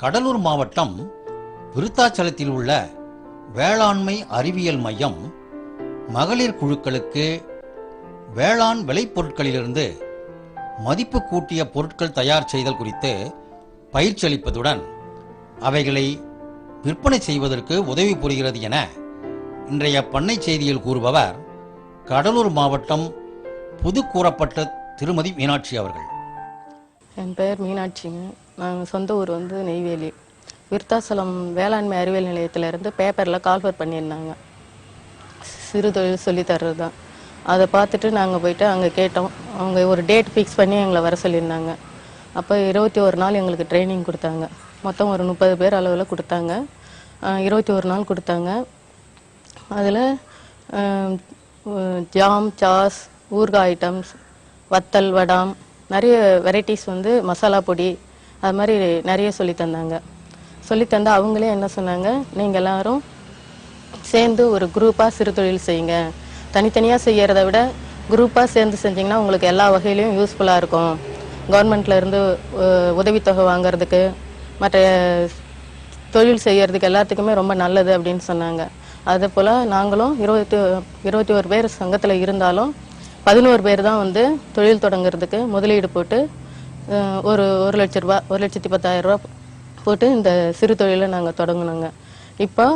கடலூர் மாவட்டம் விருத்தாச்சலத்தில் உள்ள வேளாண்மை அறிவியல் மையம் மகளிர் குழுக்களுக்கு வேளாண் விளைபொருட்களிலிருந்து மதிப்பு கூட்டிய பொருட்கள் தயார் செய்தல் குறித்து பயிற்சி அளிப்பதுடன் அவைகளை விற்பனை செய்வதற்கு உதவி புரிகிறது என இன்றைய பண்ணை செய்தியில் கூறுபவர் கடலூர் மாவட்டம் புது கூறப்பட்ட திருமதி மீனாட்சி அவர்கள். என் பெயர் மீனாட்சிங்க. நாங்கள் சொந்த ஊர் வந்து நெய்வேலி. விருத்தாசலம் வேளாண்மை அறிவியல் நிலையத்திலேருந்து பேப்பரில் கால்ஃபர் பண்ணியிருந்தாங்க. சிறு தொழில் சொல்லி தர்றது தான் அதை பார்த்துட்டு நாங்கள் போயிட்டு அங்கே கேட்டோம். அவங்க ஒரு டேட் ஃபிக்ஸ் பண்ணி எங்களை வர சொல்லியிருந்தாங்க. அப்போ இருபத்தி ஒரு நாள் எங்களுக்கு ட்ரைனிங் கொடுத்தாங்க. மொத்தம் ஒரு முப்பது பேர் அளவில் கொடுத்தாங்க. இருபத்தி ஒரு நாள் கொடுத்தாங்க. அதில் ஜாம் சாஸ் ஊறுகாய் ஐட்டம்ஸ் வத்தல் வடாம் நிறைய வெரைட்டிஸ் வந்து மசாலா பொடி அது மாதிரி நிறைய சொல்லி தந்தாங்க. சொல்லி தந்தா அவங்களே என்ன சொன்னாங்க நீங்கள் எல்லாரும் சேர்ந்து ஒரு குரூப்பாக சிறு தொழில் செய்யுங்க. தனித்தனியாக செய்யறதை விட குரூப்பாக சேர்ந்து செஞ்சீங்கன்னா உங்களுக்கு எல்லா வகையிலையும் யூஸ்ஃபுல்லாக இருக்கும். கவர்மெண்ட்ல இருந்து உதவித்தொகை வாங்குறதுக்கு மற்ற தொழில் செய்யறதுக்கு எல்லாத்துக்குமே ரொம்ப நல்லது அப்படின்னு சொன்னாங்க. அதே போல் நாங்களும் இருபத்தி இருபத்தி ஒரு பேர் சங்கத்தில் இருந்தாலும் பதினோரு பேர் தான் வந்து தொழில் தொடங்குறதுக்கு முதலீடு போட்டு ஒரு ஒரு லட்ச ரூபா ஒரு லட்சத்தி பத்தாயிரம் ரூபா போட்டு இந்த சிறு தொழிலை நாங்கள் தொடங்கினோங்க. இப்போ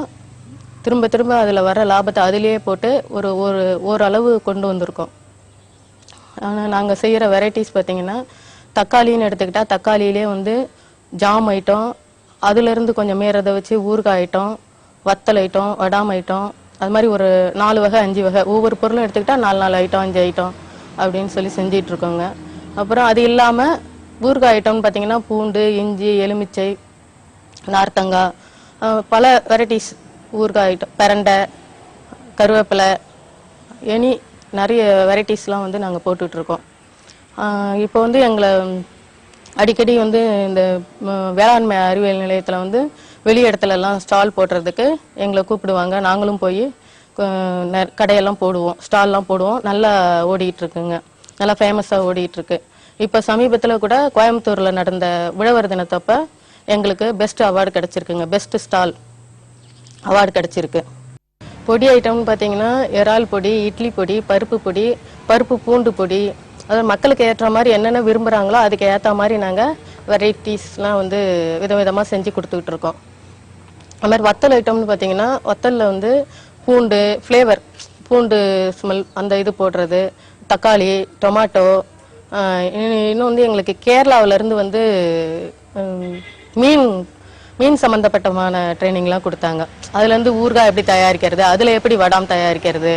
திரும்ப திரும்ப அதில் வர லாபத்தை அதிலேயே போட்டு ஒரு ஒரு ஓரளவு கொண்டு வந்திருக்கோம். ஆனால் நாங்கள் செய்கிற வெரைட்டிஸ் பார்த்தீங்கன்னா தக்காளின்னு எடுத்துக்கிட்டால் தக்காளியிலே வந்து ஜாம் ஐட்டம் அதுலேருந்து கொஞ்சம் மீறதை வச்சு ஊறுகாய் ஐட்டம் வத்தல் ஐட்டம் வடாம் ஐட்டம் அது மாதிரி ஒரு நாலு வகை அஞ்சு வகை ஒவ்வொரு பொருளும் எடுத்துக்கிட்டால் நாலு நாலு ஐட்டம் அஞ்சு ஐட்டம் அப்படின்னு சொல்லி செஞ்சிகிட்ருக்கோங்க அப்புறம் அது இல்லாமல் ஊறுகாய் ஐட்டம்னு பார்த்தீங்கன்னா பூண்டு இஞ்சி எலுமிச்சை நார்த்தங்காய் பல வெரைட்டிஸ் ஊறுகாய் ஐட்டம் பெரண்டை கருவேப்பிலை எனி நிறைய வெரைட்டிஸ்லாம் வந்து நாங்கள் போட்டுட்ருக்கோம். இப்போ வந்து எங்களை அடிக்கடி வந்து இந்த வேளாண்மை அறிவியல் நிலையத்தில் வந்து வெளி இடத்துலலாம் ஸ்டால் போடுறதுக்கு எங்களை கூப்பிடுவாங்க. நாங்களும் போய் கடையெல்லாம் போடுவோம். ஸ்டால்லாம் போடுவோம். நல்லா ஓடிக்கிட்டு இருக்குங்க நல்லா ஃபேமஸாக ஓடிக்கிட்டு இருக்கு இப்போ சமீபத்தில் கூட கோயம்புத்தூரில் நடந்த உழவர் தினத்தப்ப எங்களுக்கு பெஸ்ட் அவார்டு கிடைச்சிருக்குங்க. பெஸ்ட் ஸ்டால் அவார்டு கிடைச்சிருக்கு. பொடி ஐட்டம்னு பார்த்தீங்கன்னா இறால் பொடி இட்லி பொடி பருப்பு பொடி பருப்பு பூண்டு பொடி அதாவது மக்களுக்கு ஏற்ற மாதிரி என்னென்ன விரும்புகிறாங்களோ அதுக்கு ஏற்ற மாதிரி நாங்கள் வெரைட்டிஸ்லாம் வந்து விதவிதமாக செஞ்சு கொடுத்துக்கிட்டு இருக்கோம். அது மாதிரி வத்தல் ஐட்டம்னு பார்த்தீங்கன்னா வத்தலில் வந்து பூண்டு ஃப்ளேவர் பூண்டு ஸ்மெல் அந்த இது போடுறது தக்காளி டொமாட்டோ இன்னும் வந்து எங்களுக்கு கேரளாவிலேருந்து வந்து மீன் மீன் சம்மந்தப்பட்டமான ட்ரைனிங்லாம் கொடுத்தாங்க. அதுலேருந்து ஊறுகாய் எப்படி தயாரிக்கிறது அதில் எப்படி வடாம் தயாரிக்கிறது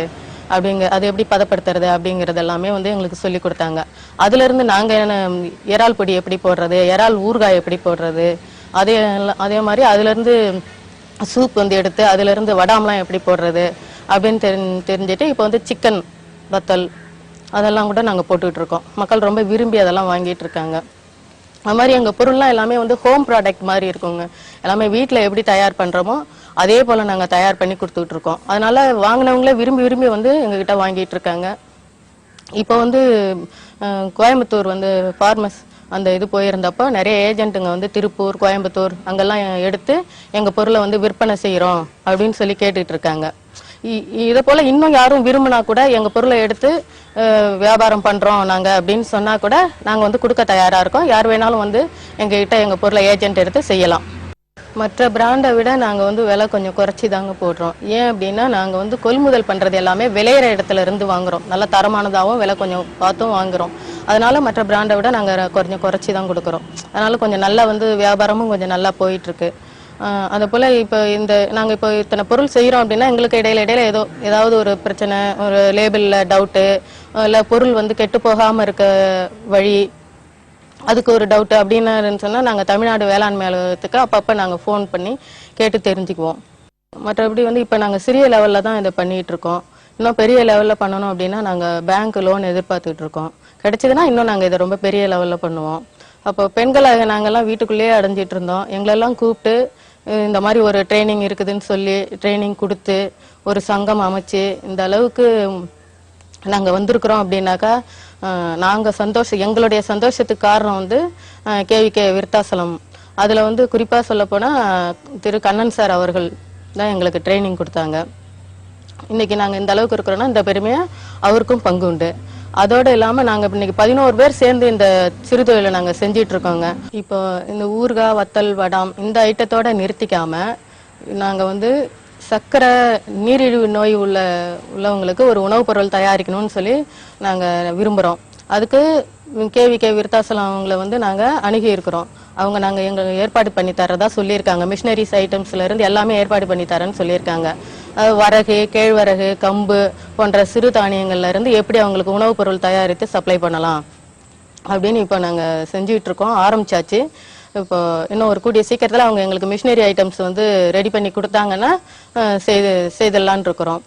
அப்படிங்க அது எப்படி பதப்படுத்துறது அப்படிங்கிறது எல்லாமே வந்து எங்களுக்கு சொல்லி கொடுத்தாங்க. அதுலேருந்து நாங்கள் என்ன இறால் பொடி எப்படி போடுறது இறால் ஊறுகாய் எப்படி போடுறது அதே அதே மாதிரி அதுலேருந்து சூப் வந்து எடுத்து அதுலேருந்து வடாம்லாம் எப்படி போடுறது அப்படின்னு தெரி தெரிஞ்சுட்டு இப்போ வந்து சிக்கன் வத்தல் அதெல்லாம் கூட நாங்கள் போட்டுக்கிட்டு இருக்கோம். மக்கள் ரொம்ப விரும்பி அதெல்லாம் வாங்கிட்டு இருக்காங்க. அது மாதிரி எங்கள் பொருள்லாம் எல்லாமே வந்து ஹோம் ப்ராடக்ட் மாதிரி இருக்குங்க. எல்லாமே வீட்டில் எப்படி தயார் பண்ணுறோமோ அதே போல் நாங்கள் தயார் பண்ணி கொடுத்துட்டு இருக்கோம். அதனால வாங்கினவங்களே விரும்பி விரும்பி வந்து எங்ககிட்ட வாங்கிட்டு இருக்காங்க. இப்போ வந்து கோயம்புத்தூர் வந்து ஃபார்மஸ் அந்த இது போயிருந்தப்போ நிறைய ஏஜென்ட்டுங்க வந்து திருப்பூர் கோயம்புத்தூர் அங்கெல்லாம் எடுத்து எங்கள் பொருளை வந்து விற்பனை செய்கிறோம் அப்படின்னு சொல்லி கேட்டுட்டு இருக்காங்க. இ- இதை போல் இன்னும் யாரும் விரும்பினா கூட எங்கள் பொருளை எடுத்து வியாபாரம் பண்ணுறோம் நாங்கள் அப்படின்னு சொன்னால் கூட நாங்கள் வந்து கொடுக்க தயாராக இருக்கோம். யார் வேணாலும் வந்து எங்ககிட்ட எங்கள் பொருளை ஏஜென்ட் எடுத்து செய்யலாம். மற்ற பிராண்டை விட நாங்கள் வந்து விலை கொஞ்சம் குறைச்சி தாங்க போடுறோம். ஏன் அப்படின்னா நாங்கள் வந்து கொள்முதல் பண்ணுறது எல்லாமே விளையிற இடத்துல இருந்து வாங்குறோம். நல்ல தரமானதாகவும் விலை கொஞ்சம் பார்த்தும் வாங்குறோம். அதனால மற்ற பிராண்டை விட நாங்கள் கொஞ்சம் குறைச்சி தான் கொடுக்குறோம். அதனால கொஞ்சம் நல்லா வந்து வியாபாரமும் கொஞ்சம் நல்லா போயிட்டு இருக்கு. அதே போல் இப்போ இந்த நாங்கள் இப்போ இத்தனை பொருள் செய்கிறோம் அப்படின்னா எங்களுக்கு இடையில இடையில ஏதோ ஏதாவது ஒரு பிரச்சனை ஒரு லேபிளில் டவுட்டு இல்லை பொருள் வந்து கெட்டு போகாமல் இருக்க வழி அதுக்கு ஒரு டவுட் அப்படின்னு சொன்னால் நாங்கள் தமிழ்நாடு வேளாண்மை அலுவலகத்துக்கு அப்பப்போ நாங்கள் ஃபோன் பண்ணி கேட்டு தெரிஞ்சுக்குவோம். மற்றபடி வந்து இப்போ நாங்கள் சிறிய லெவலில் தான் இதை பண்ணிகிட்டு இருக்கோம். இன்னும் பெரிய லெவலில் பண்ணணும் அப்படின்னா நாங்கள் பேங்க் லோன் எதிர்பார்த்துட்டு இருக்கோம். கிடைச்சதுன்னா இன்னும் நாங்கள் இதை ரொம்ப பெரிய லெவலில் பண்ணுவோம். அப்போ பெண்களாக நாங்கள்லாம் வீட்டுக்குள்ளேயே அடைஞ்சிட்டு இருந்தோம். எங்களெல்லாம் கூப்பிட்டு இந்த மாதிரி ஒரு ட்ரைனிங் இருக்குதுன்னு சொல்லி ட்ரைனிங் கொடுத்து ஒரு சங்கம் அமைச்சு இந்த அளவுக்கு நாங்கள் வந்திருக்கிறோம் அப்படின்னாக்கா நாங்கள் சந்தோஷம் எங்களுடைய சந்தோஷத்துக்கு காரணம் வந்து கேவிகே விருத்தாசலம். அதில் வந்து குறிப்பாக சொல்லப்போனால் திரு கண்ணன் சார் அவர்கள் தான் எங்களுக்கு ட்ரைனிங் கொடுத்தாங்க. இன்றைக்கி நாங்கள் இந்த அளவுக்கு இருக்கிறோன்னா இந்த பெருமையை அவருக்கும் பங்கு உண்டு. அதோடு இல்லாமல் நாங்கள் இன்னைக்கு பதினோரு பேர் சேர்ந்து இந்த சிறு தொழிலை நாங்கள் செஞ்சிட்டு இருக்கோங்க இப்போ இந்த ஊறுகாய் வத்தல் வடாம் இந்த ஐட்டத்தோட நிறுத்திக்காம நாங்கள் வந்து சர்க்கரை நீரிழிவு நோய் உள்ள உள்ளவங்களுக்கு ஒரு உணவுப் பொருள் தயாரிக்கணும்னு சொல்லி நாங்கள் விரும்புகிறோம் அதுக்கு கேவிகே விருத்தாசலம் அவங்கள வந்து நாங்கள் அணுகி இருக்கிறோம் அவங்க நாங்கள் எங்களுக்கு ஏற்பாடு பண்ணி தரதா சொல்லியிருக்காங்க. மிஷினரிஸ் ஐட்டம்ஸ்லேருந்து எல்லாமே ஏற்பாடு பண்ணி தரேன்னு சொல்லியிருக்காங்க. வரகு கேழ்வரகு கம்பு போன்ற சிறு தானியங்கள்ல இருந்து எப்படி அவங்களுக்கு உணவுப் பொருள் தயாரித்து சப்ளை பண்ணலாம் அப்படின்னு இப்போ நாங்கள் செஞ்சுக்கிட்டு இருக்கோம் ஆரம்பிச்சாச்சு. இப்போ இன்னும் ஒரு கூடிய சீக்கிரத்தில் அவங்க எங்களுக்கு மிஷினரி ஐட்டம்ஸ் வந்து ரெடி பண்ணி கொடுத்தாங்கன்னா செய்து செய்திடலான் இருக்கிறோம்.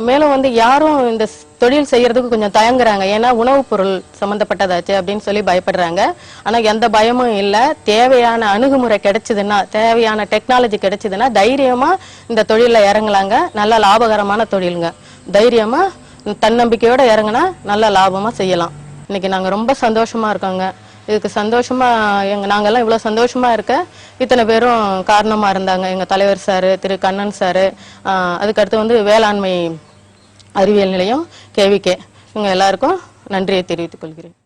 மேலும் வந்து யாரும் இந்த தொழில் செய்யறதுக்கு கொஞ்சம் தயங்குறாங்க. ஏன்னா உணவுப் பொருள் சம்மந்தப்பட்டதாச்சு அப்படின்னு சொல்லி பயப்படுறாங்க. ஆனால் எந்த பயமும் இல்லை. தேவையான அணுகுமுறை கிடைச்சதுன்னா தேவையான டெக்னாலஜி கிடைச்சதுன்னா தைரியமா இந்த தொழிலில் இறங்கலாங்க நல்ல லாபகரமான தொழிலுங்க. தைரியமா தன்னம்பிக்கையோட இறங்குனா நல்ல லாபமா செய்யலாம். இன்னைக்கு நாங்க ரொம்ப சந்தோஷமா இருக்கோங்க. இதுக்கு சந்தோஷமா எங்க நாங்கெல்லாம் இவ்வளவு சந்தோஷமா இருக்க இத்தனை பேரும் காரணமா இருந்தாங்க. எங்க தலைவர் சார் திரு கண்ணன் சார் அதுக்கடுத்து வந்து வேளாண்மை அறிவியல் நிலையம் கேவிகே இவங்க எல்லாருக்கும் நன்றியை தெரிவித்துக் கொள்கிறேன்.